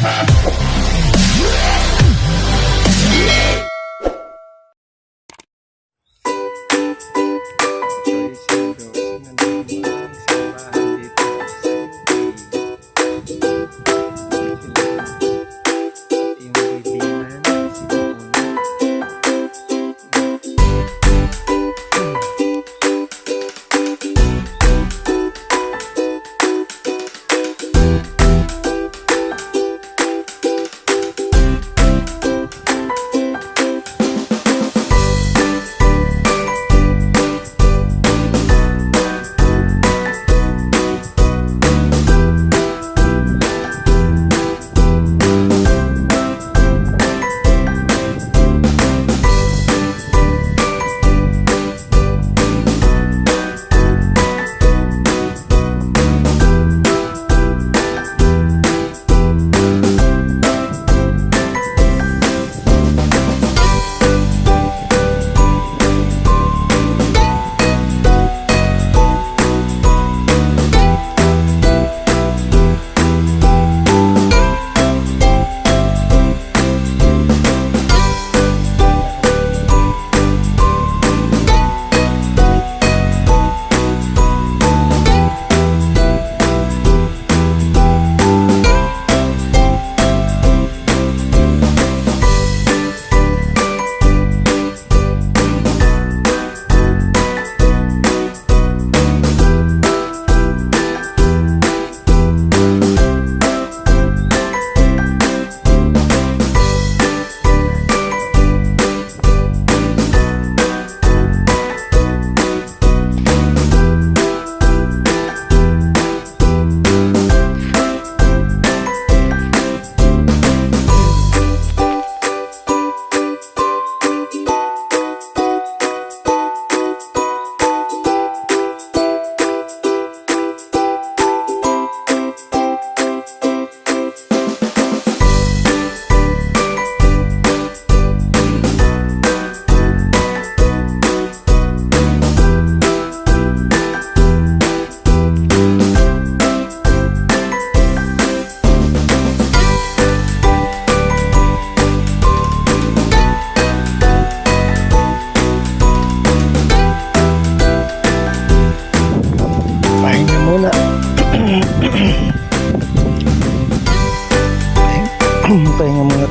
ha ha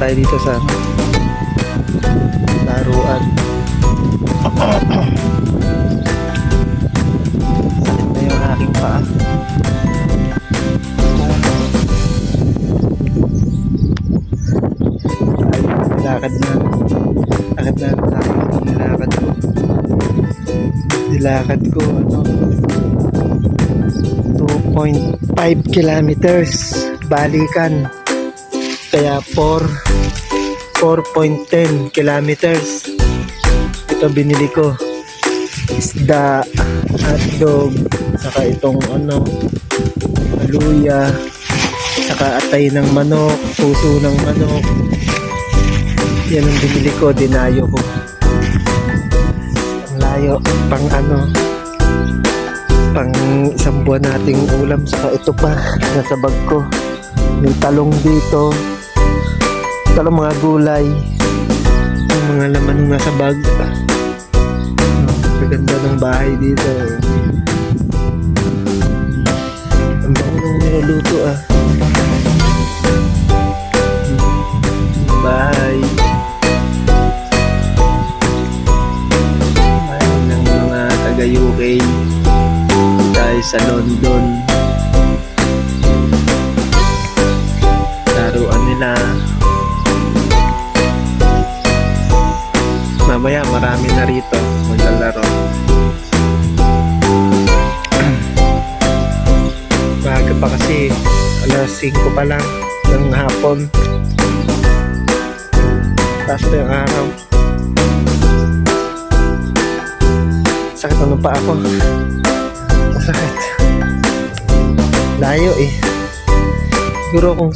tayo dito sa laruan. Sakit na yung aking paa. Lakad na. Lakad na. Lakad na. Lakad ko. Nilakad ko. Ano? 2.5 kilometers balikan kaya 4 4.10 kilometers. Ito binili ko. Isda hotdog saka itong ano aluya saka atay ng manok puso ng manok. Yan ang binili ko dinayo ko. Ang layo pang ano pang isang buwan nating ulam saka ito pa nasa bag ko. May talong dito talong mga gulay. Ang mga laman ng nasa bag. Ang ganda ng bahay dito. Ang bango ng niluluto ah. Bahay. Bahay ng mga taga UK tayo sa London. Laruan nila. Marami na rito maglalaro. Baga pa kasi alas 5 pa lang ng hapon. Tapos na yung araw. Sakit ano pa ako. Sakit. Layo eh. Siguro kung